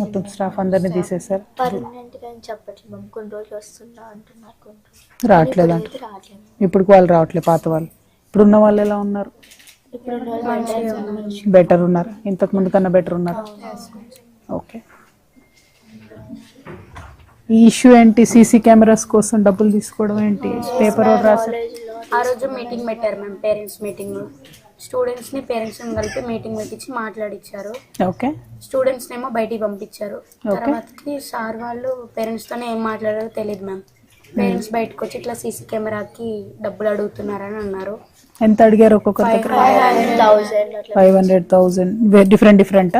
మొత్తం స్టాఫ్ అందరినీ తీసేశారు. పర్మనెంట్గా అని చెప్పట్లేదు మ్యామ్ కొన్ని రోజులు వస్తుందా అంటున్నారు రావట్లేదు అంట అయితే రావట్లేదు. ఇప్పుడు వాళ్ళు రావట్లేదు పాత వాళ్ళు. ఇప్పుడు ఉన్న వాళ్ళు ఎలా ఉన్నారు? ఇప్పుడు ఉన్న వాళ్ళు మంచిగా ఉన్నారు. బెటర్ ఉన్నారు. ఇంతకు ముందు కన్నా బెటర్ ఉన్నారు. ఓకే ఈ ఇష్యూ ఏంటి? సీసీ కెమెరాస్ కోసం డబ్బులు తీసుకోవడం ఏంటి? పేపర్ రాశారు? కాలేజీలో ఆ రోజు మీటింగ్ పెట్టారు మ్యామ్ పేరెంట్స్ మీటింగ్ స్టూడెంట్స్ని పేరెంట్స్ని కలిపి మీటింగ్ పెట్టించి మాట్లాడిచ్చారు. ఓకే. స్టూడెంట్స్ నేమో బయటికి పంపించారు. తర్వాతకి సార్ వాళ్ళు పేరెంట్స్ తోనే ఏం మాట్లాడారో తెలియదు మ్యామ్ పేరెంట్స్ బయటకు వచ్చి ఇట్లా సీసీ కెమెరాకి డబ్బులు అడుగుతున్నారని అన్నారు. ఎంత అడిగారు ఒక్కొక్కరి దగ్గర? Thousand five hundred thousand different different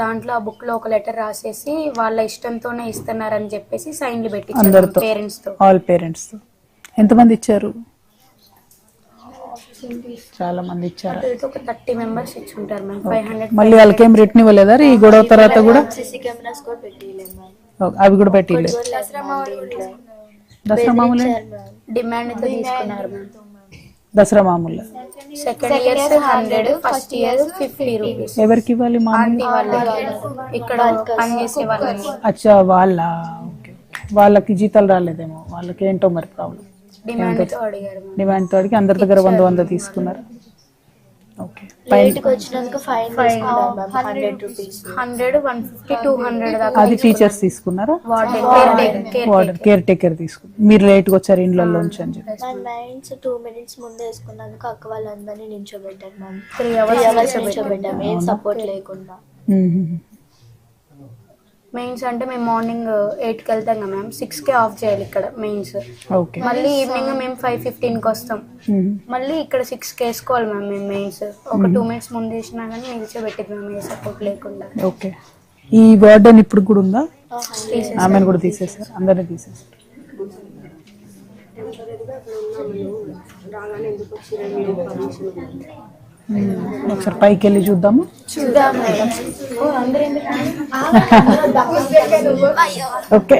దాంట్లో ఆ బుక్లో ఒక లెటర్ రాసేసి వాళ్ళ ఇష్టంతోనే ఇస్తున్నారని చెప్పేసి సైన్లు పెట్టించారు అందరితో. పేరెంట్స్తో. ఆల్ పేరెంట్స్ ఎంతమంది ఇచ్చారు? చాలా మంది ఇచ్చారు. అటు ఇటు ఒక థర్టీ మెంబర్స్ ఇచ్చి ఉంటారు మ్యామ్ ఫైవ్ హండ్రెడ్ మళ్ళీ వాళ్ళకి ఏం రిటర్న్ ఇవ్వలేదా? ఈ గొడవ తర్వాత కూడా? సీసీ కెమెరాస్ కూడా పెట్టియలేము మ్యామ్. ఓ, అవి కూడా పెట్టిలే దీంట్లో. దసరా మామూలు? డిమాండ్తో తీసుకున్నారు దసరా మామూలు. Second year hundred first year fifty rupees ఎవరికి ఇవ్వాలి మామూలు? ఇక్కడ పనిచేసే వాళ్ళకి. అచ్చా వాళ్ళ ఓకే వాళ్ళకి జీతాలు రాలేదేమో. వాళ్ళకి ఏంటో మరి ప్రాబ్లం డిమాండ్తో అడిగి అందరి దగ్గర వంద వంద తీసుకున్నారు. ఓకే. లేట్కి వచ్చినందుకు ఫైన్ తీసుకున్నాం ma'am hundred rupees hundred one fifty two hundred దాకా అది టీచర్స్ తీసుకున్నారా? Warden caretaker care warder caretaker తీసుకున్నారు మీరు లేట్గా వచ్చారు ఇండ్లలోంచి అని చెప్పి. టూ మినిట్స్ ముందే వేసుకున్నందుకు అక్క వాళ్ళందరినీ నించోబెట్టారు మ్యామ్ త్రీ అవర్స్ నించోబెట్టాం ఏం సపోర్ట్ లేకుండా. మెయిన్స్ అంటే మేము మార్నింగ్ ఎయిట్కి వెళ్తాం కదా మ్యామ్ సిక్స్కి ఆఫ్ చేయాలి ఇక్కడ మెయిన్స్ ఓకే మళ్ళీ ఈవినింగ్ మేము ఫైవ్ ఫిఫ్టీన్కి వస్తాం. మ్మ్. మళ్ళీ ఇక్కడ సిక్స్కి వేసుకోవాలి మ్యామ్ మేము మెయిన్స్ ఒక టూ మినిట్స్ ముందు వేసినా కానీ నిలిచోబెట్టింది మ్యామ్ ఏ సపోర్ట్ లేకుండా. ఓకే ఈ వార్డెన్ ఇప్పుడు కూడా ఉందా? ఆమెను కూడా తీసేసారు అందరినీ తీసేసారు మ్మ్. ఒకసారి పైకి వెళ్ళి చూద్దాము ఓకే.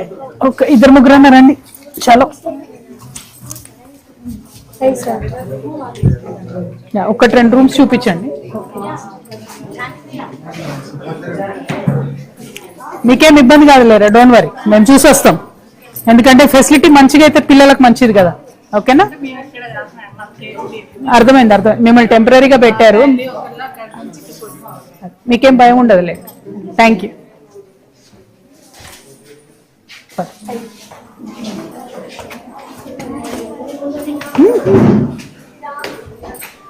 ఓకే ఇద్దరు ముగ్గురు రండి. చలో. ఒకటి రెండు రూమ్స్ చూపించండి. మీకేం ఇబ్బంది కాదులేరా డోంట్ వరీ మేము చూసి వస్తాం ఎందుకంటే ఫెసిలిటీ మంచిగా అయితే పిల్లలకు మంచిది కదా. ఓకేనా? అర్థమైంది అర్థం మిమ్మల్ని టెంపరీగా పెట్టారు. మీకేం భయం ఉండదులే. థ్యాంక్ యూ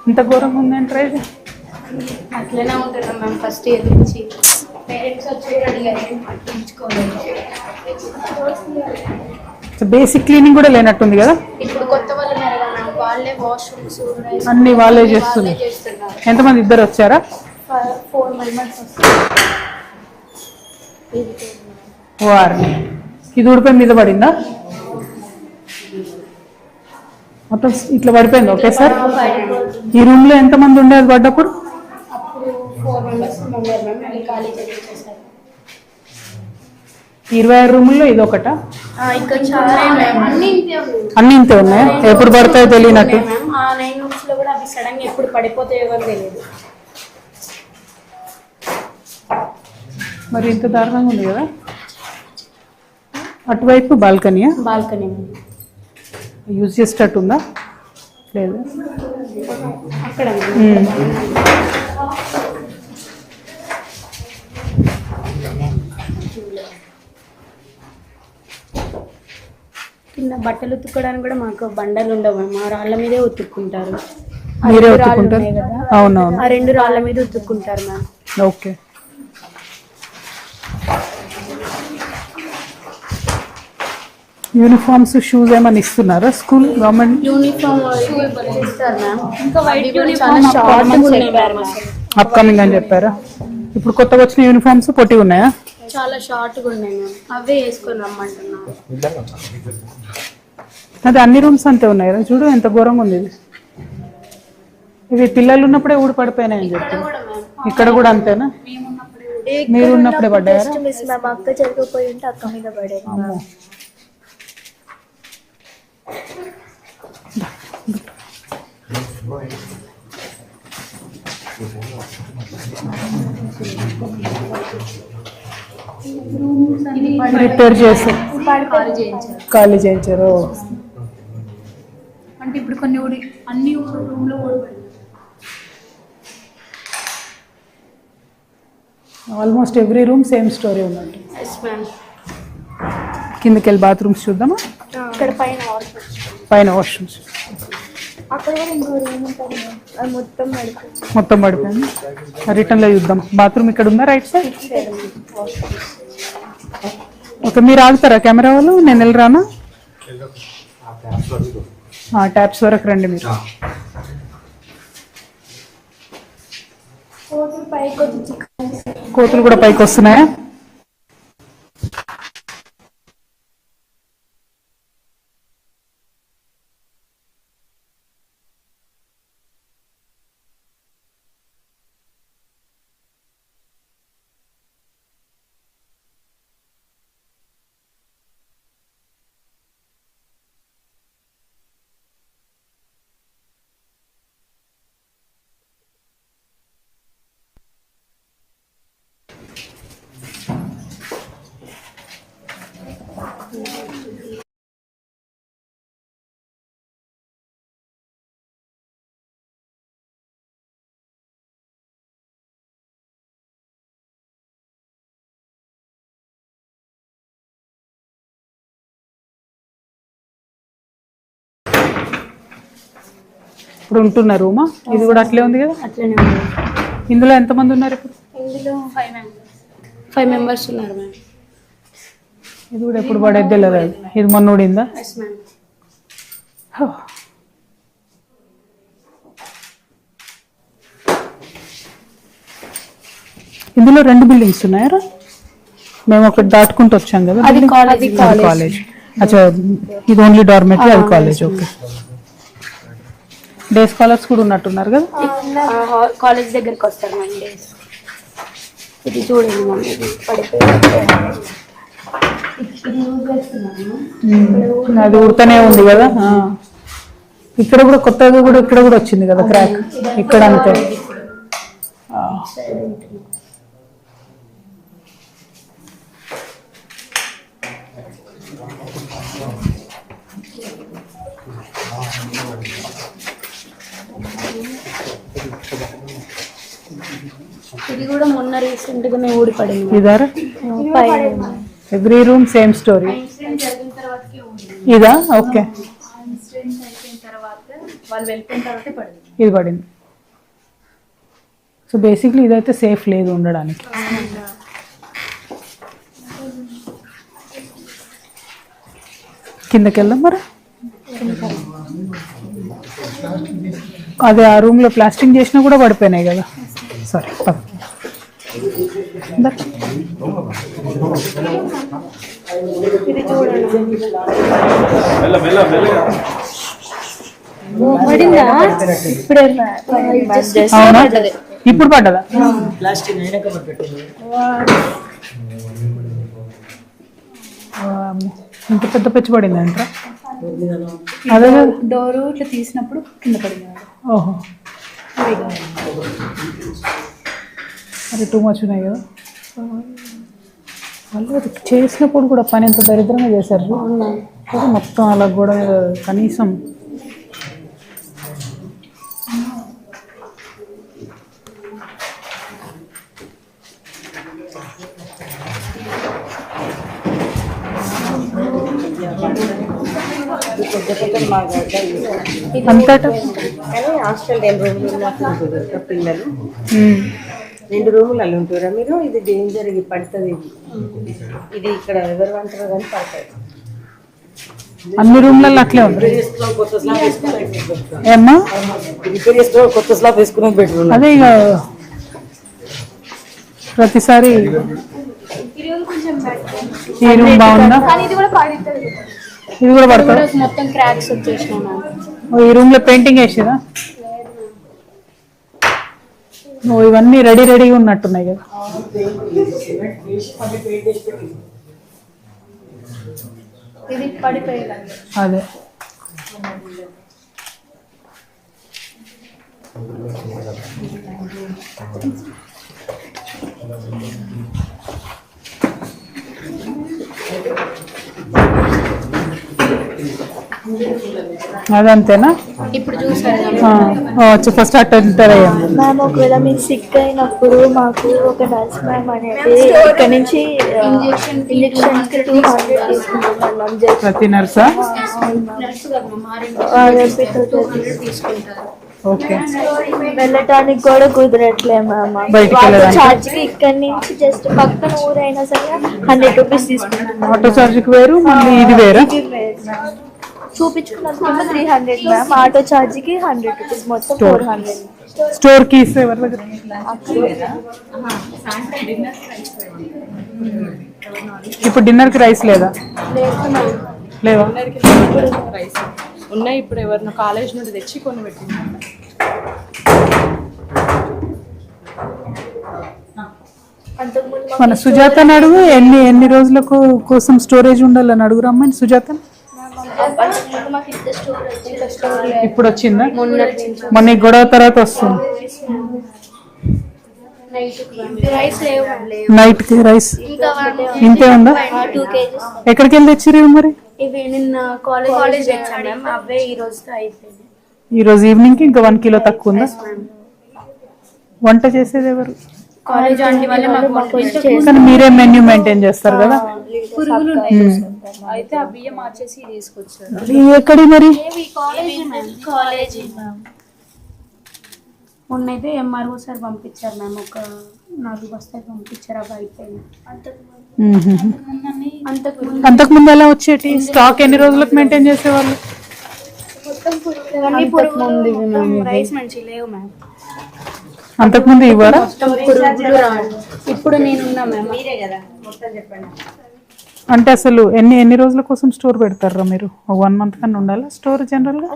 ఇంత ఘోరంగా ఉందంటారా ఇది? అట్లనే ఉంటున్నాం మ్యామ్ ఫస్ట్ ఇయర్ నుంచి. పేరెంట్స్ వచ్చి అడిగారు పట్టించుకోలేదు. బేసిక్ క్లీనింగ్ కూడా లేనట్టుంది కదా? ఇప్పుడు కొత్త వాళ్ళు వాళ్ళే వాష్రూమ్స్ అన్ని వాళ్ళే చేస్తున్నారు. ఎంతమంది? ఇద్దరు వచ్చారా? ఫోర్ మెంబర్స్ వస్తారు వారిని ఇది ఊడిపోయి మీద పడిందా? మొత్తం ఇట్లా పడిపోయింది? ఒకేసారి ఈ రూమ్లో ఎంతమంది ఉండేది పడ్డప్పుడు అప్పుడు ఫోర్ మెంబర్స్ ఉన్నారు మ్యామ్ మళ్ళీ ఖాళీ చేసేసారు ఇరవై ఆరు రూముల్లో ఇది ఒకట? అన్ని ఇంతే ఉన్నాయి అన్ని ఇంతే ఉన్నాయా? ఎప్పుడు పడతాయో తెలియదు మరి ఇంత దారుణంగా ఉంది కదా? అటువైపు బాల్కనీయా? బాల్కనీ యూజ్ చేసేటట్టు ఉందా లేదు. అక్కడ కింద బట్టలు ఉతుక్కోవడానికి కూడా మాకు బండలు ఉండవు మ్యామ్ ఆ రాళ్ళ మీదే ఉతుక్కుంటారు. ఆ మీరే రెండు రాళ్ళు ఒత్తుకుంటారు ఉన్నాయి కదా, అవునవును. ఆ రెండు రాళ్ళ మీద ఉతుక్కుంటారు మ్యామ్. ఓకే. యూనిఫామ్స్ షూస్ ఏమైనా ఇస్తున్నారా స్కూల్ గవర్నమెంట్? యూనిఫామ్ ఇస్తారు మ్యామ్. ఇంకా వైట్ యూనిఫామ్ షార్ట్ ఉన్నాయి మ్యామ్. అసలు. అప్కమింగ్ అని చెప్పారా? ఇప్పుడు కొత్తగా వచ్చిన యూనిఫామ్స్ పొట్టి ఉన్నాయా? చాలా షార్ట్గా ఉన్నాయి అవే వేసుకొని రమ్మంటున్నారు అది అన్ని రూమ్స్ అంతే ఉన్నాయి కదా? చూడు ఎంత ఘోరంగా ఉంది ఇది. ఇవి పిల్లలు ఉన్నప్పుడే ఊడి పడిపోయినాయని చెప్పి. ఇక్కడ కూడా అంతేనా? మీరు ఉన్నప్పుడే పడ్డారా? Just miss ma'am. అక్క ఉంటే అక్క మీద పడేది రిపేర్ చేసి. ఖాళీ చేయించారు. అంటే ఇప్పుడు కొన్ని ఊడి అన్ని రూమ్లో ఊడిపోయాయి. Almost every room same story ఉన్నట్టు మ్యామ్ కిందకి వెళ్ళి బాత్రూమ్స్ చూద్దామా? ఇక్కడ పైన పైన వాష్రూమ్స్. అక్కడ కూడా ఇంకో రూమ్ ఉంటుంది. మ్యామ్. అది మొత్తం పడుతుంది మొత్తం పడిపోయింది రిటర్న్లో చూద్దాం. బాత్రూమ్ ఇక్కడ ఉందా? రైట్ సైడ్ ఓకే మీరు ఆగుతారా? కెమెరా వాళ్ళు? నేను వెళ్ళరానా? ట్యాప్స్ వరకు రండి మీరు. కోతులు కూడా పైకి వస్తున్నాయా? ఇప్పుడు ఉంటున్న రూమా? ఇది కూడా అట్లే ఉంది కదా? అట్లనే ఉంది. ఇందులో ఎంతమంది ఉన్నారు ఇప్పుడు? ఇందులో ఫైవ్ మెంబర్స్ ఫైవ్ మెంబర్స్ ఉన్నారు మ్యామ్ ఇది కూడా ఎప్పుడు పడేది తెలియదు. ఇది మొన్న ఊడిందా? ఎస్ మ్యామ్ హో. ఇందులో రెండు బిల్డింగ్స్ ఉన్నాయా మేము ఒకటి దాటుకుంటూ వచ్చాం కదా అది building? college. అది కాలేజ్. అచ్చా ఇది ఓన్లీ డార్మెటరీ అది కాలేజ్ ఓకే డే స్కాలర్స్ కూడా ఉన్నట్టున్నారు కదా? కాలేజ్ దగ్గరికి వస్తారు ఇది చూడండి అది ఉడతనే ఉంది కదా. ఇక్కడ కూడా కొత్తగా కూడా ఇక్కడ కూడా వచ్చింది కదా క్రాక్? ఇక్కడ అంతే. ఇది కూడా మొన్న రీసెంట్గా మేము ఊడిపడింది ఇదారా పైన ఎవ్రీ రూమ్ సేమ్ స్టోరీ ఇదా? ఓకే. ఇన్సిడెంట్ అయిపోయిన తర్వాత వాళ్ళు వెళ్ళిపోయిన తర్వాతే పడింది. ఇది పడింది. సో బేసిక్లీ ఇదైతే సేఫ్ లేదు ఉండడానికి. కిందకి వెళ్దాం మరి అదే ఆ రూమ్లో ప్లాస్టింగ్ చేసినా కూడా పడిపోయినాయి కదా. సరే. పడిందా? ఇప్పుడే పడ్డదా. ప్లాస్టిక్. ఇంత పెద్ద పెచ్చి పడింది అంటారా అదే. డోరు ఇట్లా తీసినప్పుడు కింద పడింది. ఓహో. అరే టూ మచ్ ఉన్నాయి కదా. వాళ్ళు అది చేసినప్పుడు కూడా పని ఎంత దరిద్రంగా చేశారు. మొత్తం అలా కూడా కనీసం కానీ హాస్టల్ రెండు రూములు పిల్లలు. రెండు రూములు అల్లు ఉంటారా మీరు? ఇది డేంజర్ ఇది పడుతుంది. ఇది ఇది ఇక్కడ ఎవరు అంటారో కానీ పడతాయి. అన్ని రూమ్లలో అట్లే ఉంది. కొత్త స్లాబ్ వేసుకుని ఏమ్మా? రిపేర్ చేసుకో కొత్త స్లాబ్ వేసుకుని బెడ్రూమ్ అదే ఇక ప్రతిసారి ఈ రూమ్ బాగుందా? కానీ ఇది కూడా పడుతుంది మొత్తం క్రాక్స్ వచ్చేసినాయి ఈ రూమ్లో పెయింటింగ్ వేసేదా ఇవన్నీ రెడీ రెడీగా ఉన్నట్టున్నాయి కదా. ఇది పడిపోయేది. అదే. అదంతేనా? ఇప్పుడు చూసారు. ఫస్ట్ అయ్యాం. మ్యామ్ ఒకవేళ మీరు సిక్ అయినప్పుడు మాకు ఒక నర్స్ మ్యామ్ అనేది ఇక్కడ నుంచి ఇంజెక్షన్ ఇంజెక్షన్ టూ హండ్రెడ్ తీసుకుంటున్నాం మ్యామ్ ప్రతి నర్సా ఓకే వెళ్ళటానికి కూడా కుదరట్లే మ్యామ్ బయటికి ఆటో వెళ్ళడానికి? ఛార్జ్కి ఇక్కడ నుంచి జస్ట్ పక్కన ఊరైనా సరే హండ్రెడ్ రూపీస్ తీసుకుంటున్నాం ఆటో చార్జ్కి వేరు మళ్ళీ ఇది వేరా. చూపించుకున్నందుకు త్రీ హండ్రెడ్ మ్యామ్ ఆటో ఛార్జ్కి హండ్రెడ్ రూపీస్ మొత్తం ఫోర్ హండ్రెడ్ స్టోర్ కీస్ ఎవరి దగ్గర ఇప్పుడు డిన్నర్కి రైస్ లేదా? లేవా? ఉన్నాయి ఇప్పుడు ఎవరినో కాలేజ్ నుండి తెచ్చి కొన్ని పెట్టింది. మన సుజాత అడుగు ఎన్ని ఎన్ని రోజులకు కోసం స్టోరేజ్ ఉండాలని అడుగురు అమ్మాయి సుజాత మాకు ఇంత స్టోర్ ఇప్పుడు వచ్చిందా? మొన్న ఈ గొడవ తర్వాత వస్తుంది. రైస్ లేవు. నైట్కి రైస్ ఇంతే ఉందా? ఎక్కడికి వెళ్ళి తెచ్చిర్రు మరి? ఇవి నిన్న కాలేజ్ కాలేజ్ తెచ్చాం మ్యామ్. అవే ఈ రోజు ఈవినింగ్కి ఇంకా వన్ కిలో తక్కువ ఉందా? వంట చేసేది ఎవరు? కానీ మీరే మెన్యూ మెయింటైన్ చేస్తారు కదా? అయితే ఆ బియ్యం మార్చేసి తీసుకొచ్చారు. ఎక్కడి మరి? College ma'am. మొన్నైతే ఎంఆర్ఓ సార్ పంపించారు మ్యామ్. ఒక నాలుగు బస్తాలు పంపించారు అవి అయిపోయింది అంతకు ముందు అంతకు ముందు ఎలా వచ్చేటి? స్టాక్ ఎన్ని రోజులకు మెయింటైన్ చేసేవాళ్ళు? రైస్ మంచి లేవు మ్యామ్. అంతకు ముందు ఇవ్వరా ఇప్పుడు నేనున్నా మ్యామ్. మీరే కదా. మొత్తం చెప్పండి. అంటే అసలు ఎన్ని ఎన్ని రోజుల కోసం స్టోర్ పెడతారా మీరు? వన్ మంత్ కన్నా ఉండాలా స్టోర్ జనరల్గా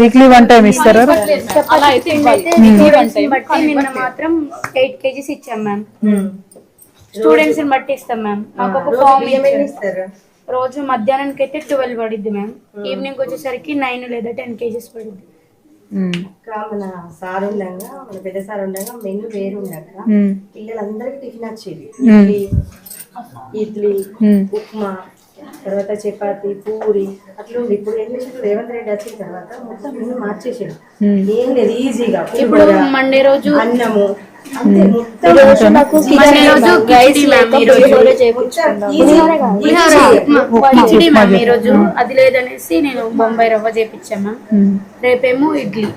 వీక్లీ వన్ టైం ఇస్తారా నిన్న మాత్రం ఎయిట్ కేజీస్ ఇచ్చాం మ్యామ్. స్టూడెంట్స్ బట్టి ఇస్తాం మ్యామ్. మాకు ఒక ఫామ్ ఇస్తారు? రోజు మధ్యాహ్నానికి అయితే ట్వెల్వ్ పడిద్ది మ్యామ్. ఈవినింగ్ వచ్చేసరికి నైన్ లేదా టెన్ కేజీస్ పడిద్ది. ఇంకా మన సార్ ఉండగా మన పెద్ద సార్ ఉండగా మెనూ వేరు ఉండగా. పిల్లలందరికీ టిఫిన్ వచ్చేది. ఇడ్లీ ఇడ్లీ. ఉప్మా తర్వాత చపాతి పూరి అట్లా ఉంది. ఇప్పుడు ఏం చేసాడు రేవంత్ రెడ్డి వచ్చిన తర్వాత మొత్తం మెనూ మార్చేసాడు. ఏం లేదు ఈజీగా ఇప్పుడు మండే రోజు అన్నము. కిచిడి మ్యామ్ ఈ రోజు అది లేదనేసి నేను బొంబాయి రవ్వ మ్మ్. రేపేమో ఇడ్లీ.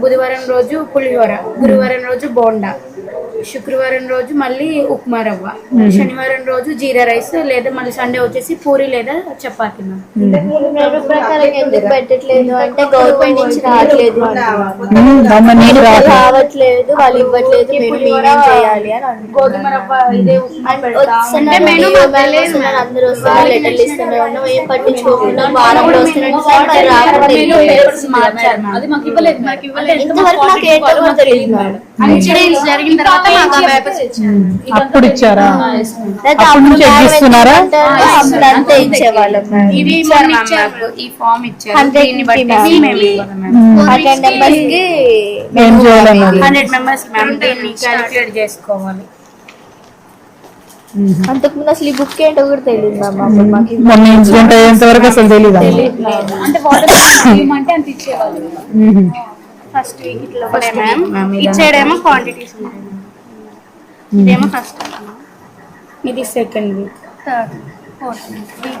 బుధవారం రోజు పులిహోర గురువారం రోజు బోండా. శుక్రవారం రోజు మళ్ళీ ఉప్మా రవ్వ. శనివారం రోజు జీరా రైస్ లేదా మళ్ళీ సండే వచ్చేసి పూరి లేదా చపాతి పెట్టట్లేదు? అంటే గవర్నమెంట్ నుంచి రావట్లేదు. రావట్లేదు. వాళ్ళు ఇవ్వట్లేదు. మేమేం చేయాలి అని. గోధుమ రవ్వ ఇదే అందరూ వస్తున్నారు లెటర్లు ఇస్తూనే ఉన్నాం ఏం పట్టించుకోకుండా ఇంతవరకు నాకు ఏంటో తెలియదు. ఇన్సిడెంట్స్ జరిగిన తర్వాత అప్పుడు ఇచ్చారా. అప్పుడు నుంచి అప్పుడు అంతే ఇచ్చేవాళ్ళం మ్యామ్. ఇది మొన్న ఇచ్చారు. ఈ ఫామ్ ఇచ్చారు. Hundred దీన్ని fifty బట్టి మ్యామ్. మేము ఇవ్వాలి మ్యామ్ మ్మ్. అటెండ్ నెంబర్స్కి ఏం చేయాలన్నది హండ్రెడ్ మెంబర్స్ మ్యామ్ దీన్ని క్యాలిక్యులేట్ చేసుకోవాలి. అంతకుముందు అసలు ఈ బుక్ ఏంటో కూడా తెలియదు మాకు మొన్న ఇన్సిడెంట్ అయ్యేంత వరకు అసలు తెలీదా? అంటే వాటర్ ఇవ్వమంటే అంత ఇచ్చేవాళ్ళు. మ్మ్. ఫస్ట్ వీక్ ఇట్లా ఇచ్చేడేమో క్వాంటిటీస్ ఉంటాయి. ఇదేమో ఫస్ట్ ఇది సెకండ్ వీక్ థర్డ్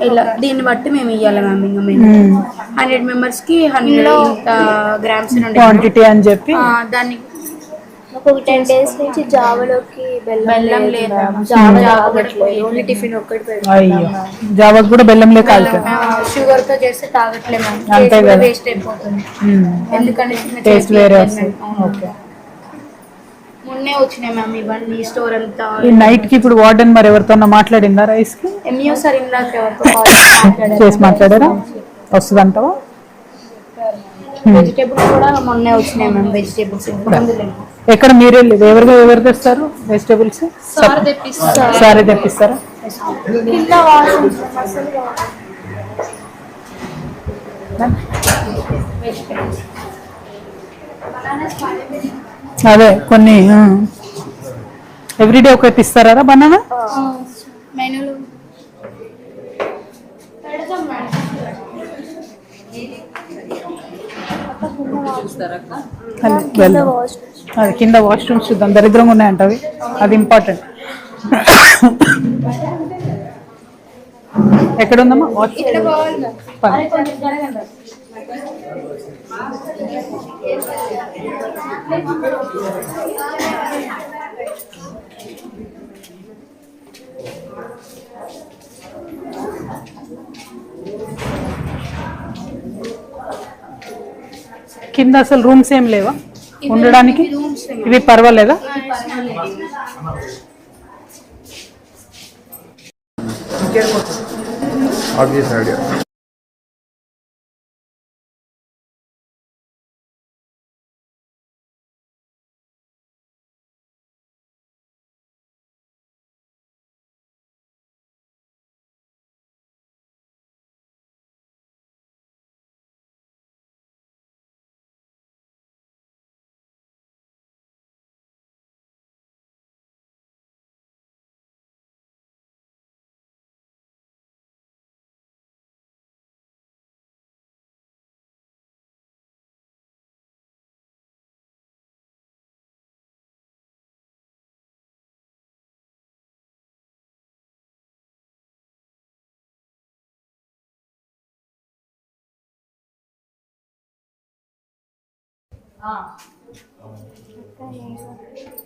ఇలా దీన్ని బట్టి మేము ఇవ్వాలి మ్యామ్ ఇంకా మేము. హండ్రెడ్ మెంబర్స్కి హండ్రెడ్ గ్రామ్స్ నుండి క్వాంటిటీ అని చెప్పి? ఆ, దాన్ని ఒక టెన్ డేస్ నుంచి జావలోకి బెల్లం బెల్లం లేదు. జావ జావ తాగట్లేదు ఓన్లీ టిఫిన్ ఒక్కటి అయ్యో. పెడతాం జావాకు కూడా బెల్లం లేక కాల్చారు షుగర్తో చేస్తే తాగట్లే మ్యామ్. అంతే. వేస్ట్ అయిపోతుంది. ఎందుకంటే టేస్ట్ వేరే. ఓకే. మొన్నే వచ్చినాయి మ్యామ్ ఇవన్నీ స్టోర్ అంతా. ఈ నైట్కి ఇప్పుడు వార్డెన్ మరి ఎవరితో మాట్లాడిందా రైస్కి? ఎంఈఓ సార్ ఇందాక ఎవరితో call చేసి మాట్లాడారు. చేసి మాట్లాడారా? వస్తుందంటావా? వెజిటేబుల్స్ కూడా మొన్నే వచ్చినాయి మ్యామ్ వెజిటేబుల్స్ లేవు. ఎక్కడ మీరే లేదు ఎవరు ఎవరు తెస్తారు వెజిటేబుల్స్ సార్ తెప్పిస్తారు? సారే తెప్పిస్తారా? కింద వాషింగ్ అసలు కాదు. అదే కొన్ని ఎవ్రీడే ఒకటి ఇస్తారా బనానా? మెనూలు. అది కింద వాష్రూమ్స్ చూద్దాం. దరిద్రంగా ఉన్నాయంట అవి అది ఇంపార్టెంట్. ఎక్కడ ఉందమ్మా వాష్ పద. కింద అసలు రూమ్స్ ఏం లేవా? ఉండడానికి? ఇవి పర్వాలేదా? obvious idea.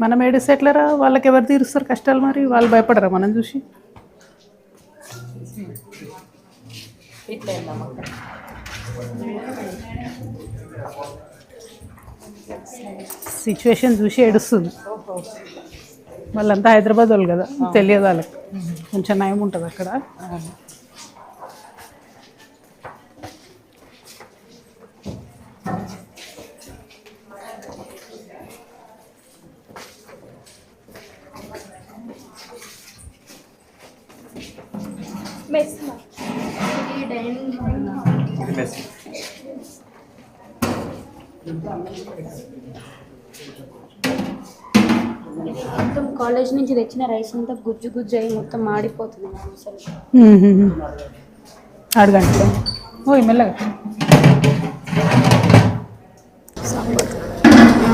మనం ఏడిస్తే ఎట్లరా వాళ్ళకి ఎవరు తీరుస్తారు? కష్టాలు మరి? వాళ్ళు భయపడరా మనం చూసి? సిచ్యువేషన్ చూసి ఏడుస్తుంది. వాళ్ళంతా హైదరాబాద్ వాళ్ళు కదా తెలియదు వాళ్ళకి. కొంచెం నయం ఉంటుంది అక్కడ. మొత్తం కాలేజ్ నుంచి తెచ్చిన రైస్ అంతా గుజ్జు గుజ్జు అయ్యి మొత్తం మాడిపోతుంది అసలు. అడగండి. ఓ మెల్లగా.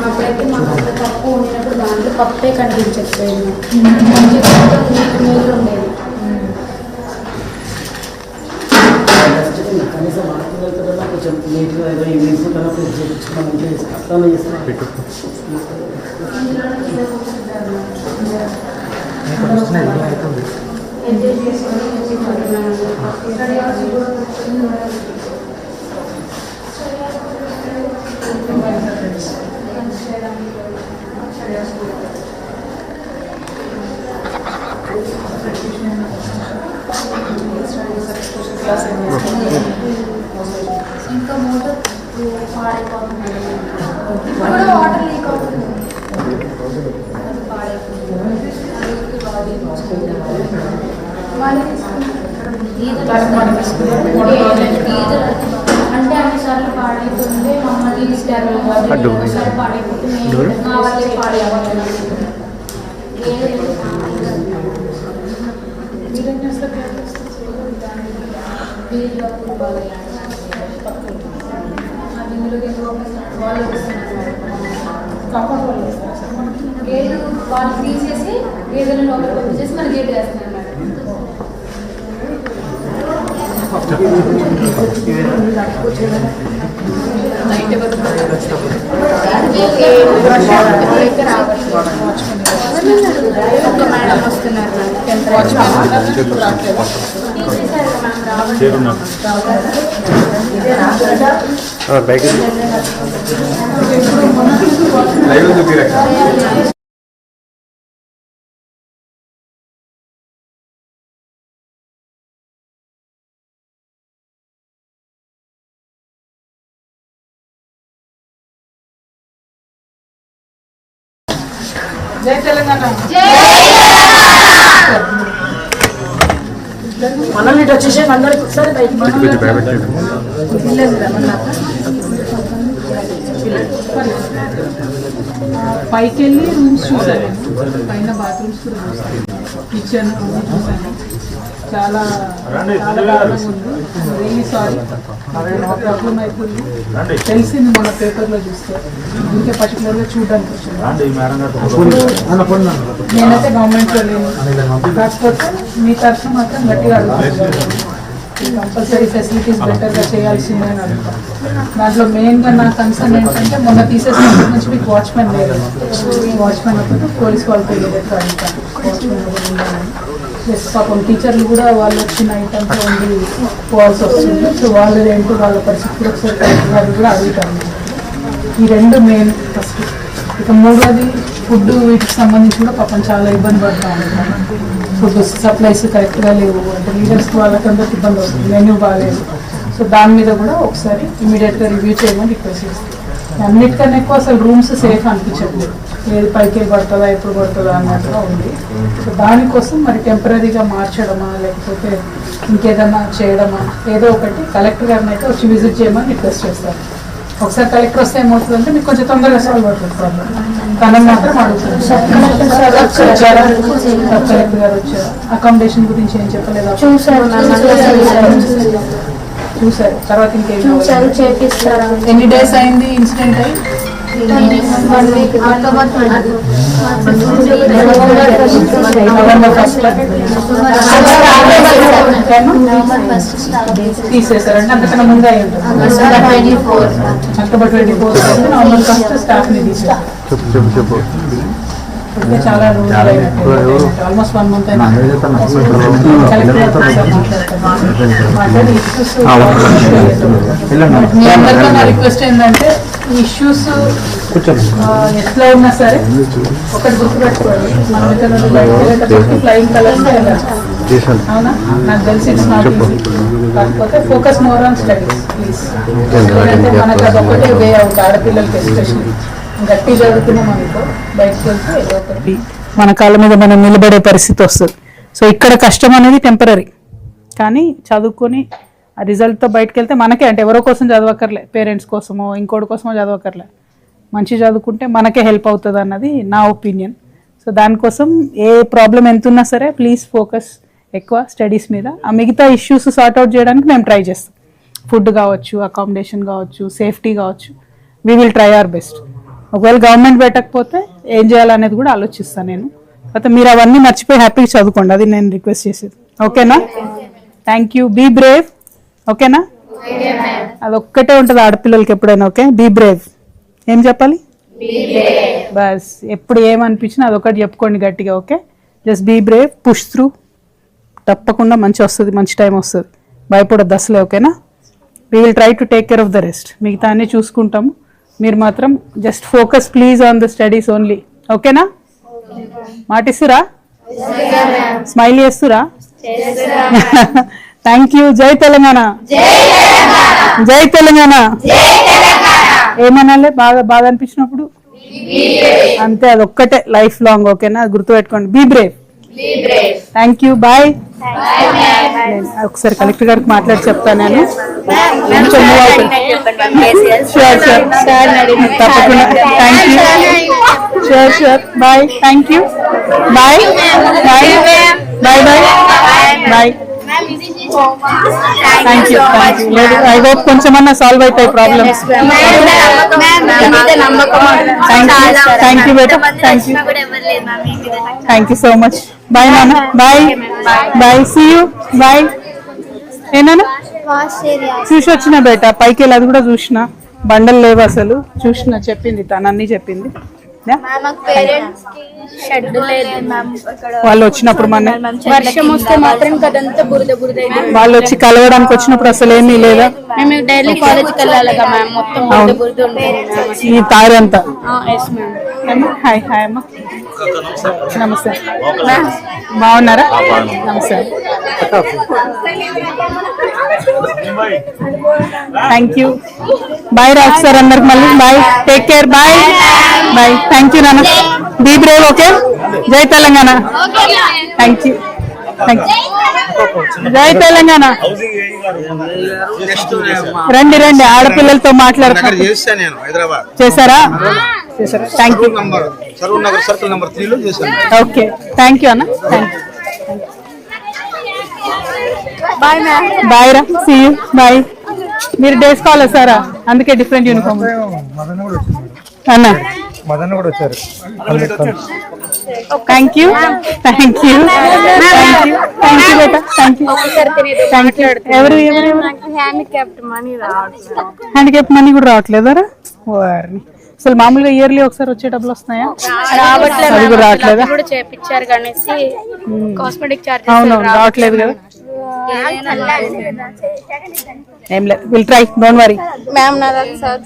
అప్పుడైతే మాకు అక్కడ పప్పు వండినప్పుడు దాంట్లో పప్పే నీళ్ళు నీళ్ళు ఉండేది కనీసం ఆడపిల్లలతో కొంచెం నీట్గా ఏదో ఈవినింగ్ ఫుడ్ అలా ప్రిపేర్ చేయించుకున్నాం మంచిగా చేస్తాం అట్లా చేస్తున్నాం ఇంకా మోటార్ పాడైపోతుంది ఇప్పుడు వాటర్ లీక్ అవుతుంది అది పాడైపోతుంది అంటే అన్నిసార్లు పాడైతుంది మమ్మల్ని ఇస్తారు ఒకసారి పాడైపోతుంది మా వల్లే పాడైపోతుంది గేటు వాళ్ళు తీసేసి గేదెలను లోపలికి పంపించేసి మన గేట్ వేస్తున్నారు ఒక మేడం వస్తున్నారు తీసేసారు మ్యామ్ రావట్లేదు బైక్ జై తెలంగాణ ఇటు వచ్చేసి అందరికి ఒకసారి బయటికి పైకి వెళ్ళి రూమ్స్ చూసాను పైన బాత్రూమ్స్ కూడా చూసాను కిచెన్ చూసాను చాలా రియలీ సారీ ప్రాబ్లం అయిపోయింది. తెలిసింది మన పేపర్లో చూస్తే. అందుకే పర్టికులర్గా చూడడానికి వచ్చింది. నేనైతే గవర్నమెంట్లో లేను కాకపోతే మీ తరఫున మాత్రం గట్టిగా అడుగుతున్నాను కంపల్సరీ ఫెసిలిటీస్ బెటర్గా చేయాల్సిందే అని అడుగుతాను దాంట్లో మెయిన్గా నా కన్సర్న్ ఏంటంటే మొన్న తీసేసినప్పటి నుంచి మీకు వాచ్మెన్ లేదు. వాచ్మెన్ ఒకటి పోలీస్ వాళ్ళకి అడుగుతాను వాచ్మెన్ ఒకటి ఉండాలని ప్లస్ పాపం టీచర్లు కూడా వాళ్ళు వచ్చిన ఐటమ్స్ ఉండి పోవాల్సి వస్తుంది. సో వాళ్ళు ఏంటో వాళ్ళ పరిస్థితి కూడా ఒకసారి కలెక్టర్ గారు కూడా అడుగుతాను ఈ రెండు మెయిన్ ఫస్ట్ ఇక మూడోది ఫుడ్ వీటికి సంబంధించి కూడా పాపం చాలా ఇబ్బంది పడతా ఉంటాను ఫుడ్ సప్లైస్ కరెక్ట్గా లేవు. అంటే లీడర్స్ వాళ్ళకందరికి ఇబ్బంది అవుతుంది మెన్యూ బాగాలేదు. సో దాని మీద కూడా ఒకసారి ఇమీడియట్గా రివ్యూ చేయమని రిక్వెస్ట్ చేస్తాను అన్నిటికన్నా ఎక్కువ అసలు రూమ్స్ సేఫ్ అనిపించట్లేదు. ఏది పైకి పడుతుందా ఎప్పుడు పడుతుందా అన్నట్టుగా ఉంది. సో దానికోసం మరి టెంపరీగా మార్చడమా లేకపోతే ఇంకేదన్నా చేయడమా ఏదో ఒకటి కలెక్టర్ గారిని అయితే వచ్చి విజిట్ చేయమని రిక్వెస్ట్ చేస్తాను ఒకసారి కలెక్టర్ వస్తే ఏమవుతుందంటే మీకు కొంచెం తొందరగా సాల్వ్ అవుతుంది ప్రాబ్లం తనని మాత్రం అడుగుతుంది కలెక్టర్ గారు వచ్చారు. అకామిడేషన్ గురించి ఏం చెప్పలేదా? చూసారు తర్వాత ఇంకేం చూసారు చేపిస్తారా. ఎన్ని డేస్ అయింది ఇన్సిడెంట్ అయ్యి? November first. తీసేసారంటే అంతకన్నా ముందే అయి ఉంటుంది. October twenty four. November first స్టాఫ్ని తీసారు మీ అందరితో నా రిక్వెస్ట్ ఏంటంటే ఇష్యూస్ ఎట్లా ఉన్నా సరే ఒకటి గుర్తుపెట్టుకోండి. మనం ఇక్కడ బయటకు వెళ్ళేటప్పుడు ఫ్లయింగ్ కలర్స్ చేశాను. అవునా? నాకు తెలిసి ఇట్స్ నాట్ కాకపోతే focus more on studies please ఎందుకంటే మనకు అది ఒకటే వే అవుతుంది ఆడపిల్లలకి ఎస్పెషల్లీ గట్టి చదువుతున్నాం అనుకో బయటకు వెళ్తే ఏదో ఒకటి మన కాళ్ళ మీద మనం నిలబడే పరిస్థితి వస్తుంది. సో ఇక్కడ కష్టం అనేది టెంపరీ కానీ చదువుకొని ఆ రిజల్ట్తో బయటకు వెళ్తే మనకే అంటే ఎవరో కోసం చదవక్కర్లే పేరెంట్స్ కోసమో ఇంకోటి కోసమో చదవక్కర్లే. మంచి చదువుకుంటే మనకే హెల్ప్ అవుతుంది అన్నది నా ఒపీనియన్ సో దానికోసం ఏ ప్రాబ్లం ఎంత ఉన్నా సరే ప్లీజ్ ఫోకస్ ఎక్కువ స్టడీస్ మీద. ఆ మిగతా ఇష్యూస్ సార్ట్ అవుట్ చేయడానికి మేము ట్రై చేస్తాం. ఫుడ్ కావచ్చు అకామిడేషన్ కావచ్చు సేఫ్టీ కావచ్చు. We will try our best ఒకవేళ గవర్నమెంట్ పెట్టకపోతే ఏం చేయాలనేది కూడా ఆలోచిస్తాను నేను. అయితే మీరు అవన్నీ మర్చిపోయి హ్యాపీగా చదువుకోండి అది నేను రిక్వెస్ట్ చేసేది. ఓకేనా? థ్యాంక్ యూ బీ బ్రేవ్ ఓకేనా? అది ఒక్కటే ఉంటుంది ఆడపిల్లలకి ఎప్పుడైనా ఓకే? బీ బ్రేవ్ ఏం చెప్పాలి? బస్. ఎప్పుడు ఏమనిపించినా అదొకటి చెప్పుకోండి గట్టిగా okay? Just be brave push through తప్పకుండా మంచి వస్తుంది మంచి టైం వస్తుంది. భయపడొద్దు అసలే ఓకేనా? We will try to take care of the rest మిగతా అన్ని చూసుకుంటాము. మీరు మాత్రం just focus please on the studies only ఓకేనా మాటిస్తురా? స్మైల్ చేస్తురా? థ్యాంక్ యూ జై తెలంగాణ జై తెలంగాణ ఏమనాలి? బాగా బాగా అనిపించినప్పుడు? అంతే అది ఒక్కటే లైఫ్ లాంగ్ ఓకేనా అది గుర్తుపెట్టుకోండి. Be brave thank you bye ఒకసారి కలెక్టర్ గారికి మాట్లాడి చెప్తాను నేను. కొంచెం. షూర్ షూర్ తప్పకుండా thank you sure sure bye thank you bye bye bye bye bye thank you thank you I hope కొంచెమన్నా సాల్వ్ అవుతాయి problems thank you thank you beta thank you thank you so much bye నాన్న bye bye see you bye ఏనా చూసి వచ్చిన బేట. పైకి వెళ్ళి అది కూడా చూసిన. బండలు లేవు అసలు. చూసిన చెప్పింది తను అన్ని చెప్పింది. వాళ్ళు వచ్చినప్పుడు మన వర్షం వస్తే మాత్రం కదంతా బురద బురద. వాళ్ళు వచ్చి కలవడానికి వచ్చినప్పుడు అసలు ఏమీ లేదా? మేము డైలీ కాలేజ్కి వెళ్ళాలిగా మ్యామ్ మొత్తం బురద బురద ఉంటుంది ఈ తారంతా ఎస్ మ్యామ్ అమ్మా, హాయ్ హాయ్ అమ్మా నమస్తే బాగున్నారా నమస్తే thank you bye Raj sir అందరికి మళ్ళీ bye take care bye bye thank you నాన్న బీ బ్రేవ్ ఓకే జై Telangana thank you thank you జై తెలంగాణ. రండి రండి. ఆడపిల్లలతో మాట్లాడుతున్నారు చేస్తాను నేను హైదరాబాద్. చేశారా? చేశారు thank you number Saroornagar circle number త్రీలో చేశాను. ఓకే థ్యాంక్ యూ అన్న. Thank you bye ma'am bye రా. సీ యూ బాయ్ మీరు డే స్కాలర్ సారా? అందుకే డిఫరెంట్ యూనిఫామ్. మదన్ కూడా వచ్చింది. అన్న. మదన్ కూడా వచ్చారు. Thank you thank you thank you thank you beta thank you thank you ఎవరు ఎవరు ఎవరు హ్యాండిక్యాప్ట్ మనీ రావట్లేదు. హ్యాండిక్యాప్ మనీ కూడా రావట్లేదారా వారిని అసలు మామూలుగా ఇయర్లీ ఒకసారి వచ్చే డబ్బులు వస్తున్నాయా? రావట్లేదు. రావట్లేదా? కూడా చేపించారు కనేసి కాస్మెటిక్ అవునవును రావట్లేదు కదా? ఏం లేదు will try don't worry ma'am నా సార్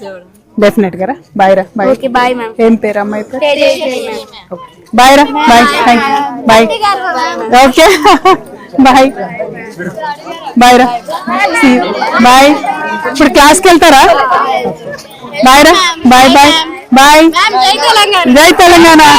डेफिनेट करा? Bye thank you bye okay bye bye रा बाय क्लास खेलता बाय बाय बाय जय तेलंगाना जय तेलंगाना